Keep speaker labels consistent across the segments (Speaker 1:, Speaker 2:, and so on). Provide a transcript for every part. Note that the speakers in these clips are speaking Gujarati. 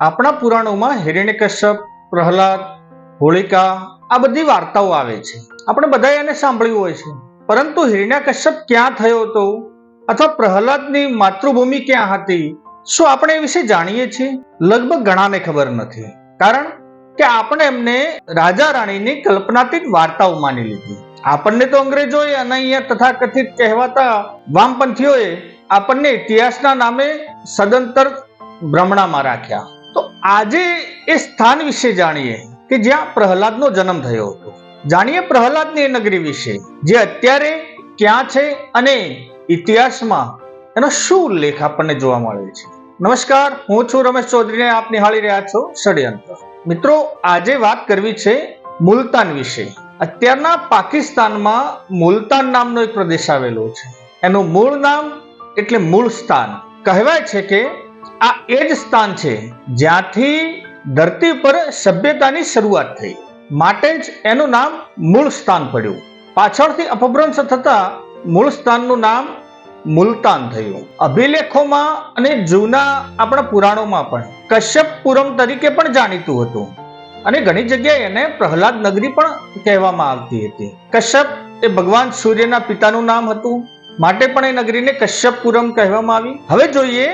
Speaker 1: આપણા પુરાણોમાં હિરણ્યકશ્યપ, પ્રહલાદ હોળિકા આ બધી વાર્તાઓ આવે છે. આપણે બધાએ એને સાંભળ્યું હોય છે. પરંતુ હિરણ્યકશ્યપ ક્યાં થયો હતો? અથવા પ્રહલાદની માતૃભૂમિ ક્યાં હતી? શું આપણે એ વિશે જાણીએ છીએ? લગભગ ઘણાને ખબર નથી. કારણ કે આપણે એમને રાજા રાણીની કલ્પનાતીત વાર્તાઓ માની લીધી. આપણને તો અંગ્રેજોએ અને અહીંયા તથાકથિત કહેવાતા વામપંથીઓએ આપણને ઇતિહાસના નામે સદંતર ભ્રમણામાં રાખ્યા. તો આજે એ સ્થાન વિશે જાણીએ કે જ્યાં પ્રહલાદનો જન્મ થયો હતો. જાણીએ પ્રહલાદની નગરી વિશે, જે અત્યારે ક્યાં છે અને ઇતિહાસમાં એનો શું ઉલ્લેખ આપણને જોવા મળે છે. નમસ્કાર, હું છું રમેશ ચૌધરીને આપ નિહાળી રહ્યા છો ષડયંત્ર. મિત્રો, આજે વાત કરવી છે મુલતાન વિશે. અત્યારના પાકિસ્તાનમાં મુલતાન નામનો એક પ્રદેશ આવેલો છે. એનું મૂળ નામ એટલે મૂળ સ્થાન. કહેવાય છે કે આ એ જ સ્થાન છે જ્યાંથી ધરતી પર સભ્યતાની શરૂઆત થઈ. માટે જ એનું નામ મૂળ સ્થાન પડ્યું. પાછળથી અપભ્રંશ થતા મૂળ સ્થાનનું નામ મુલતાન થયું. અભિલેખોમાં અને જૂના આપણા પુરાણોમાં પણ કશ્યપપુરમ તરીકે પણ જાણીતું હતું અને ઘણી જગ્યાએ એને પ્રહલાદ નગરી પણ કહેવામાં આવતી હતી. કશ્યપ એ ભગવાન સૂર્યના પિતાનું નામ હતું. માટે પણ એ નગરીને કશ્યપપુરમ કહેવામાં આવી. હવે જોઈએ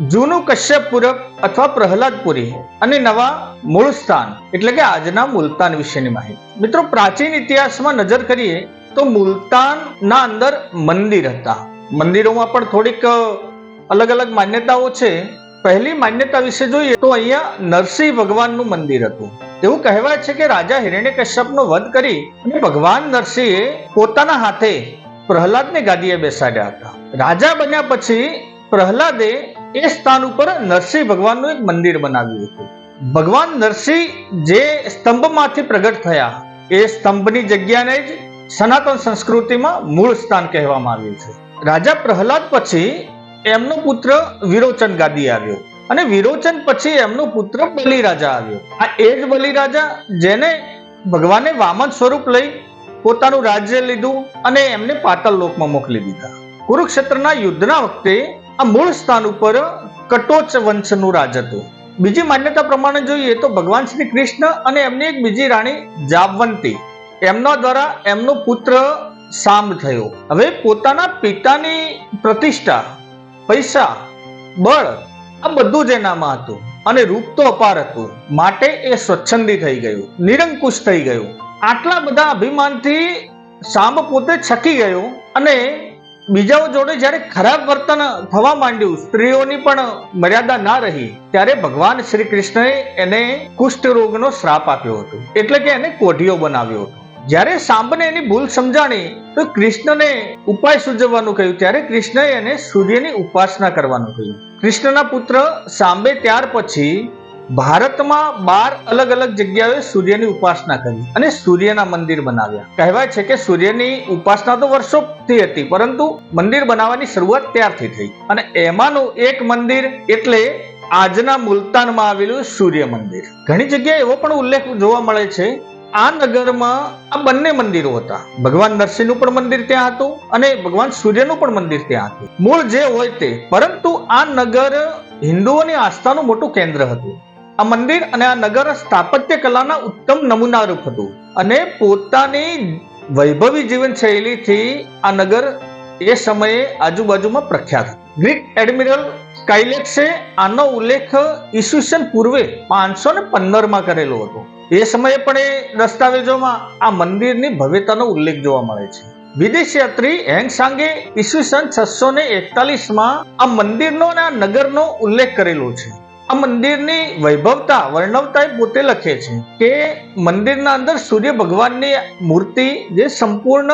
Speaker 1: જૂનું કશ્યપપુરક અથવા પ્રહલાદપુરી અને નવા મૂળ સ્થાન એટલે કે આજના મુલતાન વિશેની માહિતી. મિત્રો, પ્રાચીન ઇતિહાસમાં નજર કરીએ તો મુલતાન ના અંદર મંદિર હતા. મંદિરોમાં પણ થોડીક અલગ અલગ માન્યતાઓ છે. પહેલી માન્યતા વિશે જોઈએ તો અહીંયા નરસિંહ ભગવાનનું મંદિર હતું. એવું કહેવાય છે કે રાજા હિરણ્યકશ્યપનો વધ કરી અને ભગવાન નરસિંહે પોતાના હાથે પ્રહલાદને ગાદીએ બેસાડ્યા હતા. રાજા બન્યા પછી પ્રહલાદે એ સ્થાન ઉપર નરસિંહ ભગવાનનું એક મંદિર બનાવ્યું હતું. ભગવાન નરસિંહ જે સ્તંભમાંથી પ્રગટ થયા, એ સ્તંભની જગ્યાને જ સનાતન સંસ્કૃતિમાં મૂળ સ્થાન કહેવામાં આવ્યું છે. રાજા પ્રહલાદ પછી એમનો પુત્ર વિરોચન ગાદી આવ્યો અને વિરોચન પછી એમનો પુત્ર બલિરાજા આવ્યો. આ એ જ બલિરાજા જેને ભગવાને વામન સ્વરૂપ લઈ પોતાનું રાજ્ય લીધું અને એમને પાતાળ લોકમાં મોકલી દીધા. કુરુક્ષેત્રના યુદ્ધના વખતે આ મૂળ સ્થાન ઉપર કટોચ વંશનું રાજ હતું. બીજી માન્યતા પ્રમાણે જોઈએ તો ભગવાન શ્રી કૃષ્ણ અને એમની એક બીજી રાણી જાવંતી એમના દ્વારા એમનો પુત્ર સામ થયો. હવે પોતાના પિતાની પ્રતિષ્ઠા, પૈસા, બળ, આ બધું જ એનામાં હતું અને રૂપ તો અપાર હતું. માટે એ સ્વચ્છંદી થઈ ગયું, નિરંકુશ થઈ ગયું. આટલા બધા અભિમાનથી સાંબ પોતે છકી ગયો અને બીજાઓ જોડે જ્યારે ખરાબ વર્તન થવા માંડ્યું, સ્ત્રીઓની પણ મર્યાદા ના રહી, ત્યારે ભગવાન શ્રી કૃષ્ણએ એને કુષ્ઠ રોગનો શ્રાપ આપ્યો હતો. એટલે કે એને કોઢિયો બનાવ્યો હતો. જ્યારે સાંબને એની ભૂલ સમજાણી, તો કૃષ્ણને ઉપાય સૂચવવાનું કહ્યું. ત્યારે કૃષ્ણએ એને સૂર્યની ઉપાસના કરવાનું કહ્યું. કૃષ્ણના પુત્ર સાંબે ત્યાર પછી ભારતમાં બાર અલગ અલગ જગ્યાએ સૂર્યની ઉપાસના કરી અને સૂર્યના મંદિર બનાવ્યા. કહેવાય છે કે સૂર્યની ઉપાસના તો વર્ષોથી હતી, પરંતુ મંદિર બનાવવાની શરૂઆત ત્યારથી થઈ અને એમાંનું એક મંદિર એટલે આજના મુલતાનમાં આવેલું સૂર્ય મંદિર. ઘણી જગ્યાએ એવો પણ ઉલ્લેખ જોવા મળે છે, આ નગરમાં આ બંને મંદિરો હતા. ભગવાન નરસિંહનું પણ મંદિર ત્યાં હતું અને ભગવાન સૂર્યનું પણ મંદિર ત્યાં હતું. મૂળ જે હોય તે, પરંતુ આ નગર હિન્દુઓની આસ્થાનું મોટું કેન્દ્ર હતું. આ મંદિર અને આ નગર સ્થાપત્ય કલાના ઉત્તમ નમૂનારૂપ હતું. અને પોતાની વૈભવી જીવન શૈલીથી આ નગર એ સમયે આજુબાજુમાં પ્રખ્યાત ગ્રીક એડમિરલ સ્કાઇલેક્સે આનો ઉલ્લેખ ઈસવીસન પૂર્વે પાંચસો ને પંદરમાં કરેલો હતો. એ સમયે પણ એ દસ્તાવેજોમાં આ મંદિરની ભવ્યતાનો ઉલ્લેખ જોવા મળે છે. વિદેશ યાત્રી હેંગ સાંગે ઈસવીસન છસો ને એકતાલીસમાં આ મંદિરનો અને આ નગરનો ઉલ્લેખ કરેલો છે. આ મંદિરની વૈભવતા, વર્ણવતા પોતે લખે છે કે મંદિરના અંદર સૂર્ય ભગવાનની મૂર્તિ જે સંપૂર્ણ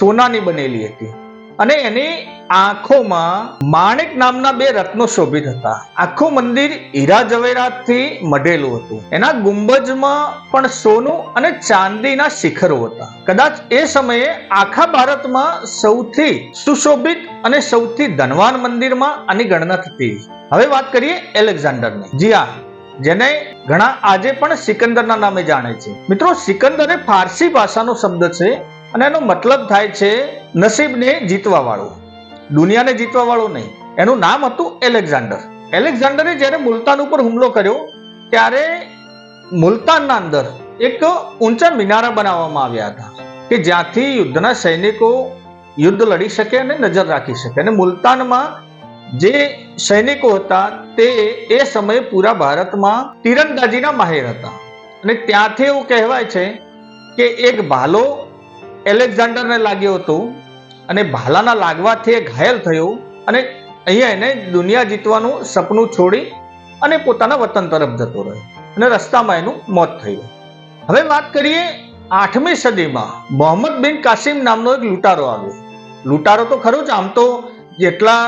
Speaker 1: સોનાની બનેલી હતી. અને એની આંખોમાં માણેક નામના બે રત્નો શોભિત હતા. આખું મંદિર હીરા જવેરાતથી મઢેલું હતું. એના ગુંબજમાં પણ સોનું અને ચાંદીના શિખરો હતા. કદાચ એ સમયે આખા ભારતમાં સૌથી સુશોભિત અને સૌથી ધનવાન મંદિરમાં આની ગણના થતી. હવે વાત કરીએ એલેક્ઝાન્ડરની. જી હા, જેને ઘણા આજે પણ સિકંદરના નામે જાણે છે. મિત્રો, સિકંદર એ ફારસી ભાષાનો શબ્દ છે અને એનો મતલબ થાય છે નસીબને જીતવા વાળો દુનિયાને જીતવા વાળો નહીં. એનું નામ હતું એલેક્ઝાન્ડર. એલેક્ઝાન્ડરે જ્યારે મુલતાન ઉપર હુમલો કર્યો, ત્યારે મુલતાનના અંદર એક ઊંચા મિનારા બનાવવામાં આવ્યા હતા, કે જ્યાંથી યુદ્ધના સૈનિકો યુદ્ધ લડી શકે અને નજર રાખી શકે. અને મુલતાનમાં જે સૈનિકો હતા, તે એ સમયે પૂરા ભારતમાં તીરંદાજીના માહેર હતા. અને ત્યાંથી એવું કહેવાય છે કે એક ભાલો એલેક્ઝાન્ડરને લાગ્યો હતો અને ભાલાના લાગવાથી એ ઘાયલ થયો અને અહીંયા એને દુનિયા જીતવાનું સપનું છોડી અને પોતાના વતન તરફ જતો રહ્યો અને રસ્તામાં એનું મોત થયું. હવે વાત કરીએ આઠમી સદીમાં. મોહમ્મદ બિન કાસિમ નામનો એક લૂંટારો આવ્યો. લૂંટારો તો ખરો જ, આમ તો જેટલા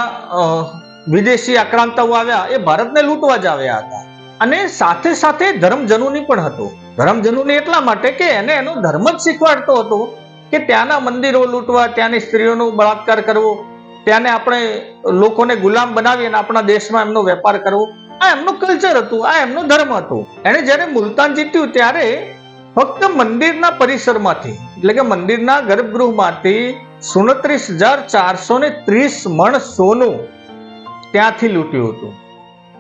Speaker 1: વિદેશી આક્રાંતાઓ આવ્યા એ ભારતને લૂંટવા જ આવ્યા હતા. અને સાથે સાથે ધર્મજનુની પણ હતો. ધર્મજનુની એટલા માટે કે એને એનો ધર્મ જ શીખવાડતો હતો. કે ત્યાંના મંદિરો લૂંટવા, ત્યાંની સ્ત્રીઓનો બળાત્કાર કરવો, ત્યાંને આપણે લોકોને ગુલામ બનાવી અને આપણા દેશમાં એમનો વેપાર કરવો. આ એમનું કલ્ચર હતું, આ એમનો ધર્મ હતો. એણે જ્યારે મુલતાન જીત્યું ત્યારે ફક્ત મંદિરના પરિસરમાંથી, એટલે કે મંદિરના ગર્ભગૃહમાંથી સુડત્રીસ હજાર ચારસો ને ત્રીસ મણ સોનું ત્યાંથી લૂંટ્યું હતું.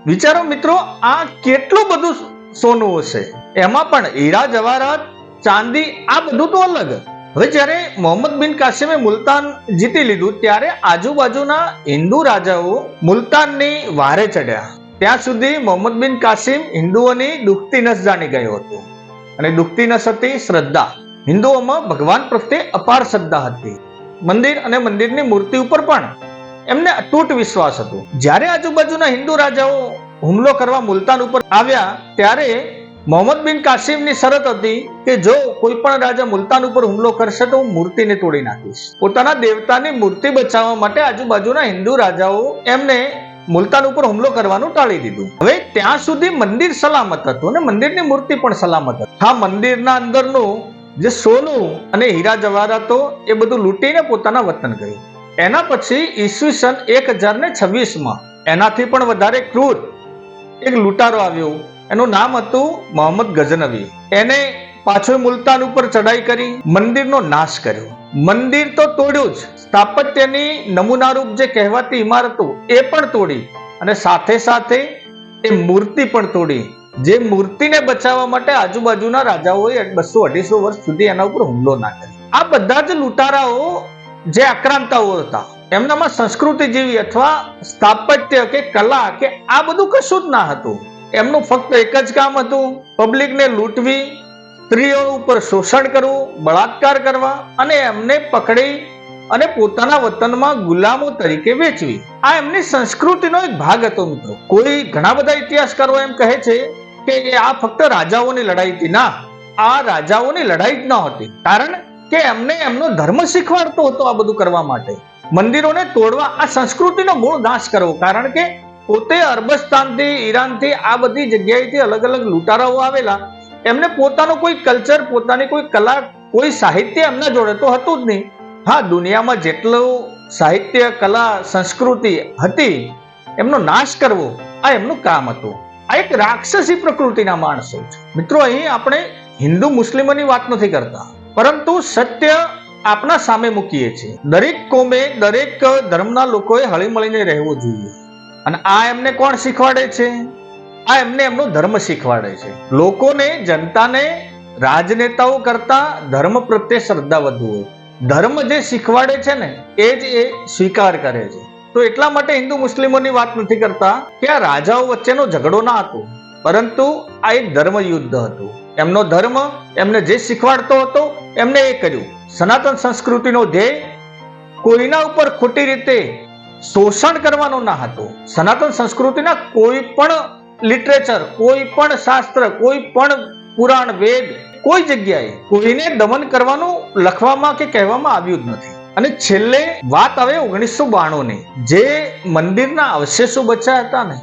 Speaker 1: વિચારો મિત્રો, આ કેટલું બધું સોનું હશે? એમાં પણ હીરા, જવાહરાત, ચાંદી, આ બધું તો અલગ. હવે જ્યારે મોહમ્મદ બિન કાસિમે મુલતાન જીતી લીધું, ત્યારે આજુબાજુના હિન્દુ રાજાઓ મુલતાનની વારે ચડ્યા. ત્યાં સુધી મોહમ્મદ બિન કાસિમ હિન્દુઓની દુખતી નસ જાણી ગયો હતો. અને દુખતી નસ હતી શ્રદ્ધા. હિન્દુઓમાં ભગવાન પ્રત્યે અપાર શ્રદ્ધા હતી. મંદિર અને મંદિરની મૂર્તિ ઉપર પણ એમને અતૂટ વિશ્વાસ હતો. જ્યારે આજુબાજુના હિન્દુ રાજાઓ હુમલો કરવા મુલતાન ઉપર આવ્યા, ત્યારે મોહમ્મદ બિન કાસિમની શરત હતી કે જો કોઈ પણ રાજા મુલતાન ઉપર હુમલો કરશે તો હું મૂર્તિને તોડી નાખીશ. પોતાના દેવતાની મૂર્તિ બચાવવા માટે આજુબાજુના હિન્દુ રાજાઓ એમને મુલતાન ઉપર હુમલો કરવાનું ટાળી દીધું. હવે ત્યાં સુધી મંદિર સલામત હતું અને મંદિરની મૂર્તિ પણ સલામત હતી. હા, મંદિરના અંદરનું જે સોનું અને હીરા જવાહરાતો એ બધું લૂંટીને પોતાના વતન ગયું. એના પછી ઈસવીસન એક હજાર ને છવ્વીસમાં એનાથી પણ વધારે ક્રૂર એક લૂંટારો આવ્યો. એનું નામ હતું મોહમ્મદ ગઝનવી. એને પાછો મુલતાન ઉપર ચડાઈ કરી મંદિરનો નાશ કર્યો. મંદિર તો તોડ્યું જ. સ્થાપત્યની નમૂનારૂપ જે કહેવાતી ઇમારતો એ પણ તોડી અને સાથે સાથે એ મૂર્તિ પણ તોડી. જે મૂર્તિને બચાવવા માટે આજુબાજુના રાજાઓએ બસો અઢીસો વર્ષ સુધી એના ઉપર હુમલો ના કર્યો. આ બધા જ લૂંટારાઓ જે આક્રાંતાઓ હતા, એમનામાં સંસ્કૃતિ જેવી અથવા સ્થાપત્ય કે કલા કે આ બધું કશું જ ના હતું. એમનું ફક્ત એક જ કામ હતું, પબ્લિકને લૂંટવી, સ્ત્રીઓ ઉપર શોષણ કરવું, બળાત્કાર કરવા અને એમને પકડી અને પોતાના વતનમાં ગુલામો તરીકે વેચવી. આ એમની સંસ્કૃતિનો એક ભાગ હતો મિત્રો. કોઈ ઘણા બધા ઇતિહાસકારો એમ કહે છે કે આ ફક્ત રાજાઓની લડાઈ હતી. ના, આ રાજાઓની લડાઈ જ ન હતી. કારણ કે એમને એમનો ધર્મ શીખવાડતો હતો આ બધું કરવા માટે. મંદિરોને તોડવા આ સંસ્કૃતિનો ગુણ નાશ કરવો. કારણ કે પોતે અરબસ્તાનથી ઈરાનથી, આ બધી જગ્યાએથી અલગ અલગ લૂંટારાઓ આવેલા. એમને પોતાનો કોઈ કલ્ચર, પોતાની કોઈ કલા, કોઈ સાહિત્ય એમના જોડે તો હતું જ નહીં. હા, દુનિયામાં જેટલું સાહિત્ય, કલા, સંસ્કૃતિ હતી, એમનો નાશ કરવો, આ એમનું કામ હતું. આ એક રાક્ષસી પ્રકૃતિના માણસો છે. મિત્રો, અહીં આપણે હિન્દુ મુસ્લિમોની વાત નથી કરતા. પરંતુ સત્ય આપણા સામે મૂકીએ છીએ. દરેક કોમે, દરેક ધર્મના લોકોએ હળીમળીને રહેવું જોઈએ. અને આ એમને કોણ શીખવાડે છે? આ એમને એમનો ધર્મ શીખવાડે છે. લોકોને, જનતાને, રાજનેતાઓ કરતા ધર્મ પ્રત્યે શ્રદ્ધા વધુ હોય. ધર્મ જે શીખવાડે છે ને, એ જ એ સ્વીકાર કરે છે. તો એટલા માટે હિન્દુ મુસ્લિમોની વાત નથી કરતા કે આ રાજાઓ વચ્ચેનો ઝઘડો ના હતો. પરંતુ આ એક ધર્મ યુદ્ધ હતું. એમનો ધર્મ એમને જે શીખવાડતો હતો, એમને એ કર્યું. સનાતન સંસ્કૃતિનો ધ્યેય કોઈના ઉપર ખોટી રીતે શોષણ કરવાનો ના હતો. સનાતન સંસ્કૃતિના કોઈ પણ લિટરેચર, કોઈ પણ શાસ્ત્ર, કોઈ પણ પુરાણ, વેદ, કોઈ જગ્યાએ કોઈને દમન કરવાનું લખવામાં કે કહેવામાં આવ્યું જ નથી. અને છેલ્લે વાત આવે ઓગણીસો બાણું ની જે મંદિરના અવશેષો બચ્યા હતા ને,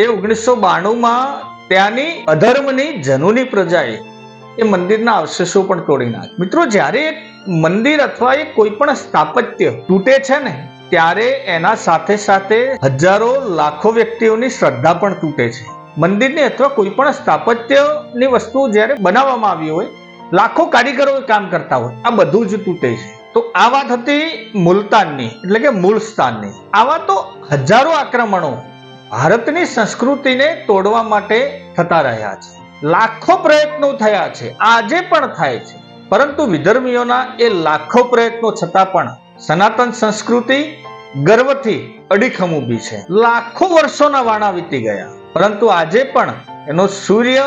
Speaker 1: એ ઓગણીસો બાણુંમાં ત્યાંની અધર્મની જનુની પ્રજાએ એ મંદિરના અવશેષો પણ તોડી નાખ્યા. મિત્રો, જ્યારે મંદિર અથવા એક કોઈ પણ સ્થાપત્ય તૂટે છે ને ત્યારે એના સાથે સાથે હજારો લાખો વ્યક્તિઓની શ્રદ્ધા પણ તૂટે છે. મંદિરની અથવા કોઈ પણ સ્થાપત્યની વસ્તુ જ્યારે બનાવવામાં આવી હોય, લાખો કારીગરો કામ કરતા હોય, આ બધું જ તૂટે છે. તો આ વાત હતી મુલતાનની, એટલે કે મૂળ સ્થાનની. આવા તો હજારો આક્રમણો ભારતની સંસ્કૃતિને તોડવા માટે થતા રહ્યા છે. લાખો પ્રયત્નો થયા છે, આજે પણ થાય છે. પરંતુ વિધર્મીઓના એ લાખો પ્રયત્નો છતાં પણ સનાતન સંસ્કૃતિ ગર્વથી અડીખમ ઊભી છે. લાખો વર્ષોના વાણા વીતી ગયા. પરંતુ આજે પણ એનો સૂર્ય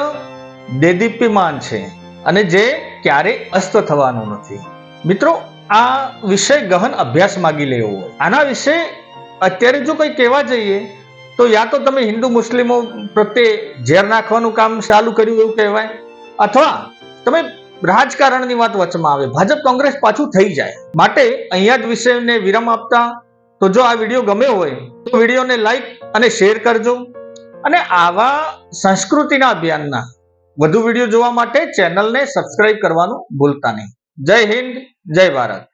Speaker 1: દેદીપ્યમાન છે અને જે ક્યારે અસ્ત થવાનો નથી. મિત્રો, આ વિષય ગહન અભ્યાસ માગી લેવો હોય. આના વિશે અત્યારે જો કંઈ કહેવા જઈએ, તો યા તો તમે હિન્દુ મુસ્લિમો પ્રત્યે ઝેર નાખવાનું કામ ચાલુ કર્યું એવું કહેવાય. અથવા તમે રાજકારણની વાત વચમાં આવે. ભાજપ, કોંગ્રેસ પાછું થઈ જાય. માટે અહીંયા જ વિષયને વિરામ આપતા તો જો આ વીડિયો ગમ્યો હોય, તો વિડીયોને લાઈક અને શેર કરજો. અને આવા સંસ્કૃતિના અભિયાનના વધુ વીડિયો જોવા માટે ચેનલને સબસ્ક્રાઇબ કરવાનું ભૂલતા નહીં. જય હિન્દ, જય ભારત.